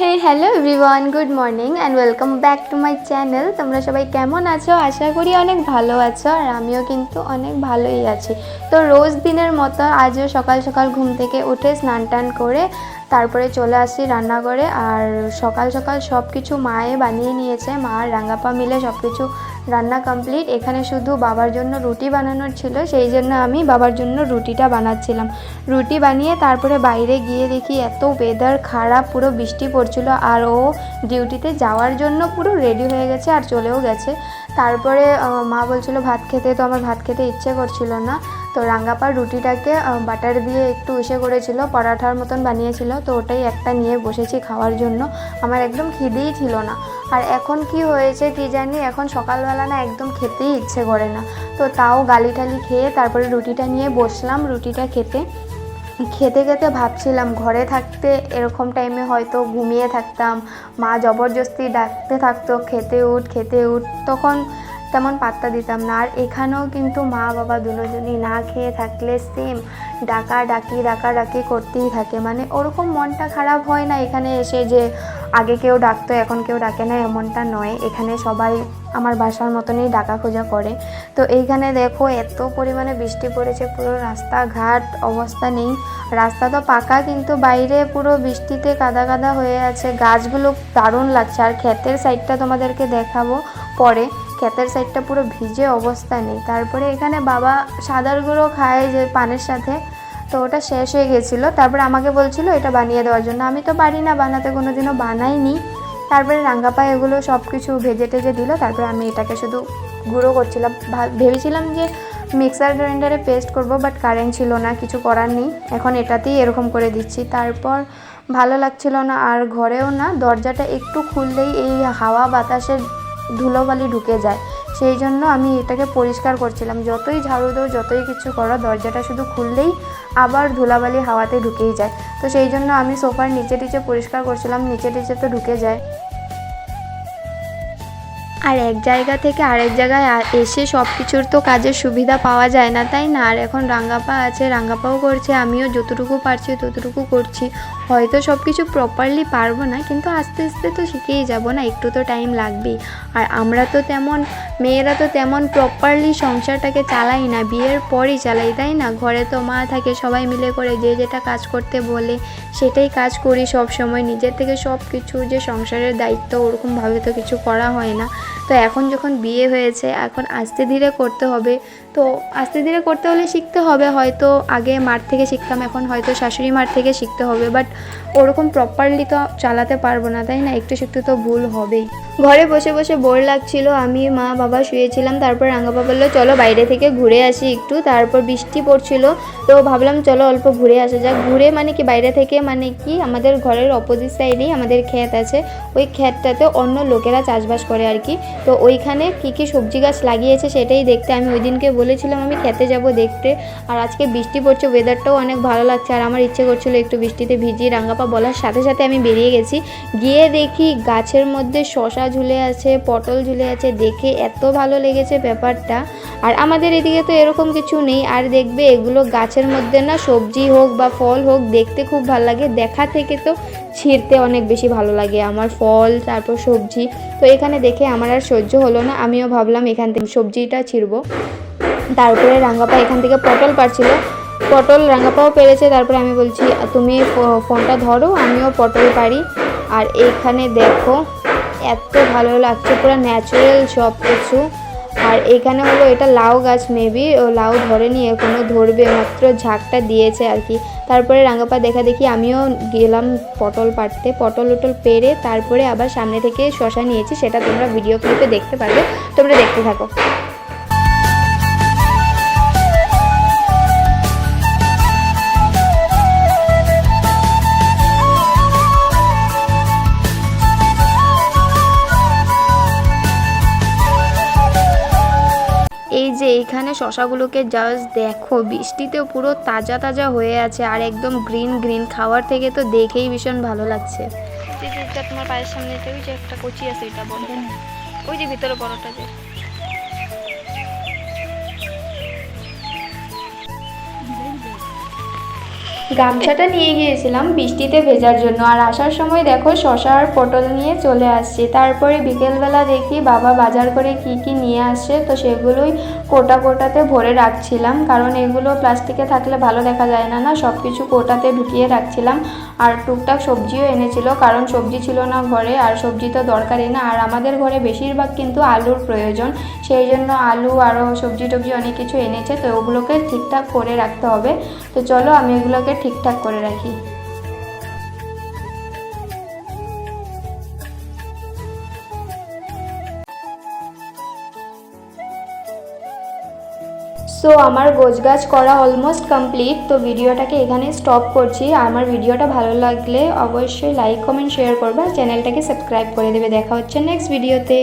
Hey hello everyone good morning and welcome back to my channel তোমরা সবাই কেমন আছো? আশা করি অনেক ভালো আছো আর আমিও কিন্তু অনেক ভালোই আছি। তো রোজ দিনের মতো আজও সকাল সকাল ঘুম থেকে উঠে স্নান টান করে তারপরে চলে আসি রান্নাঘরে আর সকাল সকাল সব কিছু মায়ে বানিয়ে নিয়েছে। মা আর রাঙ্গাপা মিলে সব কিছু রান্না কমপ্লিট এখানে শুধু বাবার জন্য রুটি বানানোর ছিল, সেই জন্য আমি বাবার জন্য রুটিটা বানাচ্ছিলাম। রুটি বানিয়ে তারপরে বাইরে গিয়ে দেখি এত ওয়েদার খারাপ, পুরো বৃষ্টি পড়ছিল আর ও ডিউটিতে যাওয়ার জন্য পুরো রেডি হয়ে গেছে আর চলেও গেছে। তারপরে মা বলছিল, ভাত খেতে, তো আমার ভাত খেতে ইচ্ছে করছিল না। তো রাঙ্গাপার রুটিটাকে বাটার দিয়ে একটু ইসে করেছিল, পরাঠার মতন বানিয়েছিল, তো ওটাই একটা নিয়ে বসেছি খাওয়ার জন্য। আমার একদম খিদেই ছিল না। আর এখন কি হয়েছে কি জানি, এখন সকালবেলা না একদম খেতেই ইচ্ছে করে না। তো তাও গালি টালি খেয়ে তারপরে রুটিটা নিয়ে বসলাম, রুটিটা খেতে। খেতে খেতে ভাবছিলাম, ঘরে থাকতে এরকম টাইমে হয়তো ঘুমিয়ে থাকতাম, মা জবরদস্তি ডাকতে থাকতো, খেতে উঠ খেতে উঠ। তখন তেমন পাত্তা দিতাম না। আর এখানেও কিন্তু মা, বাবা দুজনই না খেয়ে থাকলে সেম ডাকা ডাকি ডাকা ডাকি করতেই থাকে। মানে ওরকম মনটা খারাপ হয় না এখানে এসে যে আগে কেউ ডাকতো, এখন কেউ ডাকে না, এমনটা নয়। এখানে সবাই আমার বাসার মতনই ডাকা খোঁজা করে। তো এইখানে দেখো এত পরিমাণে বৃষ্টি পড়েছে, পুরো রাস্তাঘাট অবস্থা নেই। রাস্তা তো পাকা কিন্তু বাইরে পুরো বৃষ্টিতে কাদা কাদা হয়ে আছে। গাছগুলো দারুণ লাগছে। আর ক্ষেতের সাইডটা তোমাদেরকে দেখাবো পরে। ক্ষেতের সাইডটা পুরো ভিজে অবস্থা নেই। তারপরে এখানে বাবা সাদার গুঁড়ো খায় যে পানের সাথে। তো ওটা শেষ হয়ে গেছিল। তারপরে আমাকে বলছিল, এটা বানিয়ে দেওয়ার জন্য। আমি তো পারি না বানাতে কোনো দিনও বানাইনি। তারপরে রাঙ্গাপা এগুলো সব কিছু ভেজে টেজে দিল। তারপরে আমি এটাকে শুধু গুঁড়ো করছিলাম। ভেবেছিলাম যে মিক্সার গ্রাইন্ডারে পেস্ট করব, বাট কারেন্ট ছিল না, কিছু করার নেই। এখন এটাতেই এরকম করে দিচ্ছি। তারপর ভালো লাগছিল না, আর ঘরেও না, দরজাটা একটু খুললেই এই হাওয়া বাতাসের ধুলোবালি ঢুকে যায়। সেই জন্য আমি এটাকে পরিষ্কার করছিলাম। যতই ঝাড়ু দাও, যতই কিছু করো, দরজাটা শুধু খুললেই আবার ধুলাবালি হাওয়াতে ঢুকেই যায়। তো সেই জন্য আমি সোফার নিচে টিচে পরিষ্কার করছিলাম। নিচে টিচে তো ঢুকে যায়। আর এক জায়গা থেকে আরেক জায়গায় এসে সব কিছুর তো কাজের সুবিধা পাওয়া যায় না, তাই না? আর এখন রাঙ্গাপা আছে, রাঙ্গাপাও করছে, আমিও যতটুকু পারছি ততটুকু করছি। হয়তো সব কিছু প্রপারলি পারব না, কিন্তু আস্তে আস্তে তো শিখেই যাব না, একটু তো টাইম লাগবেই। আর আমরা তো তেমন, মেয়েরা তো তেমন প্রপারলি সংসারটাকে চালাই না, বিয়ের পরই চালাই, তাই না? ঘরে তো মা থাকে, সবাই মিলে করে যে যেটা কাজ করতে বলে, সেটাই কাজ করি সব সময় নিজের থেকে সব কিছু যে সংসারের দায়িত্ব, ওরকমভাবে তো কিছু করা হয় না। তো এখন যখন বিয়ে হয়েছে এখন আস্তে ধীরে করতে হবে। তো আস্তে ধীরে করতে হলে শিখতে হবে। হয়তো আগে মার থেকে শিখতাম, এখন হয়তো শাশুড়ি মার থেকে শিখতে হবে। বাট ওরকম প্রপারলি তো চালাতে পারব না, তাই না? একটু একটু তো ভুল হবেই। ঘরে বসে বসে বোর লাগছিল। আমি মা বাবা শুয়েছিলাম, তারপর রাঙাপা বলল, চলো বাইরে থেকে ঘুরে আসি একটু। তারপর বৃষ্টি পড়ছিল, তো ভাবলাম, চলো অল্প ঘুরে আসা যাক। ঘুরে মানে কি, বাইরে থেকে মানে কি, আমাদের ঘরের অপোজিট সাইডেই আমাদের ক্ষেত আছে। ওই ক্ষেতটাতে অন্য লোকেরা চাষবাস করে আর কি। তো ওইখানে কি কি সবজি গাছ লাগিয়েছে সেটাই দেখতে আমি ওই দিনকে বলেছিলাম আমি খেতে যাব দেখতে। আর আজকে বৃষ্টি পড়ছে ওয়েদারটাও অনেক ভালো লাগছে। আর আমার ইচ্ছে করছিল একটু বৃষ্টিতে ভিজিয়ে রাঙ্গাপা বলার সাথে সাথে আমি বেরিয়ে গেছি। গিয়ে দেখি গাছের মধ্যে শশা ঝুলে আছে, পটল ঝুলে আছে। দেখে এত ভালো লেগেছে ব্যাপারটা। আর আমাদের এদিকে তো এরকম কিছু নেই। আর দেখবে এগুলো গাছের মধ্যে না সবজি হোক বা ফল হোক, দেখতে খুব ভালো লাগে। দেখা থেকে তো ছিঁড়তে অনেক বেশি ভালো লাগে আমার ফল, তারপর সবজি। তো এখানে দেখে আমার আর সহ্য হলো না। আমিও ভাবলাম এখান থেকে সবজিটা ছিঁড়বো। তারপরে রাঙ্গাপা এখান থেকে পটল পারছিল। পটল রাঙ্গাপাও পেরেছে, তারপরে আমি বলছি, তুমি ফোনটা ধরো, আমিও পটল পারি। আর এইখানে দেখো, এত ভালো লাগছে, পুরো ন্যাচারাল সব কিছু আর এখানে হলো, এটা লাউ গাছ মেবি ও লাউ ধরেনি, এখনও ধরবে, মাত্র ঝাঁকটা দিয়েছে আর কি। তারপরে রাঙ্গাপা দেখা দেখি, আমিও গেলাম পটল পাড়তে। পটল উটল পেরে তারপরে আবার সামনে থেকে শশা নিয়েছি, সেটা তোমরা ভিডিও ক্লিপে দেখতে পারবে। তোমরা দেখতে থাকো। এইখানে শশাগুলোকে জাস্ট দেখো বৃষ্টিতে পুরো তাজা তাজা হয়ে আছে আর একদম গ্রিন গ্রিন খাওয়ার থেকে তো দেখেই ভীষণ ভালো লাগছে। তোমার পায়ের সামনে ওই যে একটা কচি আছে এটা বলবেন ওই যে ভিতরে বড়টা যে। গামছাটা নিয়ে গিয়েছিলাম বৃষ্টিতে ভেজার জন্য। আর আসার সময় দেখো শশা আর পটল নিয়ে চলে আসছি। তারপরে বিকেলবেলা দেখি বাবা বাজার করে কি কি নিয়ে আসছে তো সেগুলোই কোটা কোটাতে ভরে রাখছিলাম। কারণ এগুলো প্লাস্টিকে থাকলে ভালো দেখা যায় না না? সব কিছু কোটাতে ঢুকিয়ে রাখছিলাম। আর টুকটাক সবজিও এনেছিল, কারণ সবজি ছিল না ঘরে, আর সবজি তো দরকারই না। আর আমাদের ঘরে বেশিরভাগ কিন্তু আলুর প্রয়োজন। সেই জন্য আলু, আরও সবজি টবজি অনেক কিছু এনেছে, তো ওগুলোকে ঠিকঠাক করে রাখতে হবে। তো চলো আমি এগুলোকে ঠিকঠাক করে রাখি। সো আমার গোছগাছ করা অলমোস্ট কমপ্লিট তো ভিডিওটাকে এখানে স্টপ করছি। আমার ভিডিওটা ভালো লাগলে অবশ্যই লাইক কমেন্ট শেয়ার করবে। চ্যানেলটাকে সাবস্ক্রাইব করে দেবে। দেখা হচ্ছে নেক্সট ভিডিওতে